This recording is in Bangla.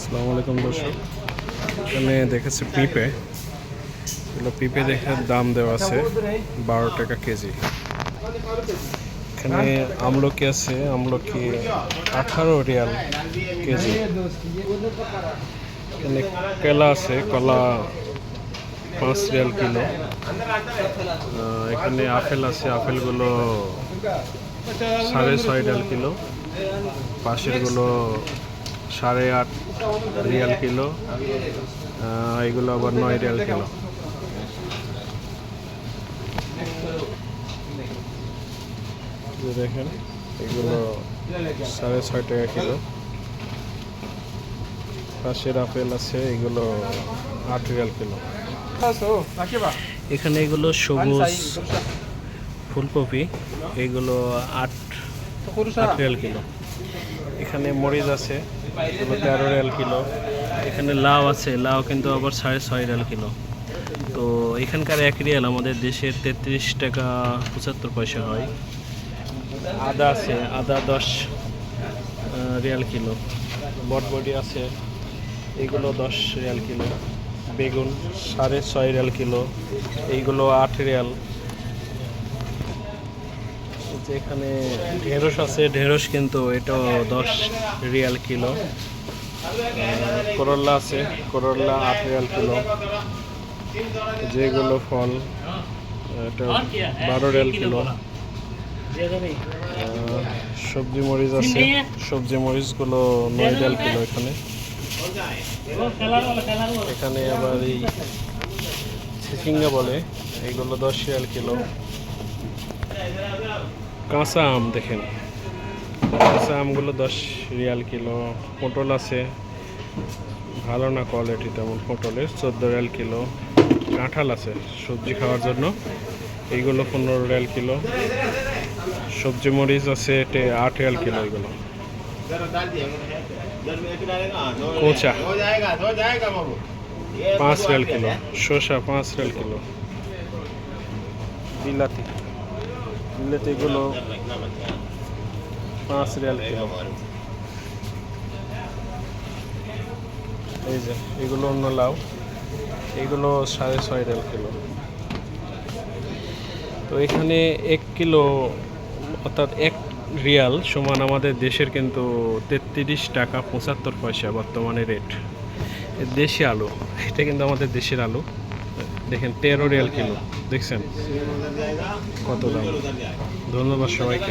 আসসালামু আলাইকুম দর্শক। এখানে দেখেছে পিঁপে এগুলো পিঁপে দেখে দাম দেওয়া আছে বারো টাকা কেজি। এখানে আমলকি আছে, আমলকি আঠারো রিয়াল কেজি। এখানে কেলা আছে, কলা পাঁচ রিয়াল কিলো। এখানে আপেল আছে, আপেলগুলো সাড়ে ছয় রিয়াল কিলো। পাশেরগুলো সাড়ে আট রিয়াল কিলো এগুলো আবার নয় রিয়াল কিলো। দেখেন, এগুলো সাড়ে ছয় টাকা কিলো। পাশের আপেল আছে, এগুলো আট রিয়াল কিলো। এখানে এগুলো সবুজ ফুলকপি, এগুলো আট আট রিয়াল কিলো। এখানে মরিচ আছে তেরো রিয়াল কিলো। এখানে লাউ আছে, লাউ কিন্তু আবার সাড়ে ছয় রিয়াল কিলো। তো এখানকার এক রিয়াল, আমাদের দেশের তেত্রিশ টাকা পঁচাত্তর পয়সা হয়। আদা আছে, আদা দশ রিয়াল কিলো। বটবডি আছে, এগুলো দশ রিয়াল কিলো। বেগুন সাড়ে ছয় রিয়াল কিলো, এইগুলো আট রিয়াল। যে এখানে ঢেঁড়স আছে, ঢেঁড়স কিন্তু এটাও দশ রিয়াল কিলো। করল্লা আছে করল্লা আট রিয়াল কিলো। যেগুলো ফল, এটা বারো রিয়াল কিলো। সবজি মরিচ আছে, সবজি মরিচগুলো নয় রিয়াল কিলো এখানে। এখানে আবার এই চিচিঙ্গা বলে এইগুলো দশ রিয়াল কিলো। কাঁচা আম দেখেন। কাঁচা আমগুলো দশ রিয়াল কিলো, পটল আছে। ভালো না কোয়ালিটি তেমন পটলের, চোদ্দ রিয়াল কিলো। কাঁঠাল আছে সবজি খাওয়ার জন্য। এইগুলো পনেরো রিয়াল কিলো। সবজি মরিচ আছে আট রিয়াল কিলো এগুলো কোচা। পাঁচ রিয়াল কিলো। শসা পাঁচ রিয়াল কিলো। বিলাতি। বিলাতিগুলো পাঁচ রিয়াল কিলো। এই যে, এগুলো অন্য লাউ। এগুলো সাড়ে ছয় রিয়াল কিলো। তো এখানে এক কিলো, অর্থাৎ এক রিয়াল সমান আমাদের দেশের কিন্তু তেত্রিশ টাকা পঁচাত্তর পয়সা বর্তমানে রেট। দেশি আলু, এটা কিন্তু আমাদের দেশের আলু। দেখেন তেরো রিয়াল কিলো দেখছেন? কত দাম? ধন্যবাদ সবাইকে।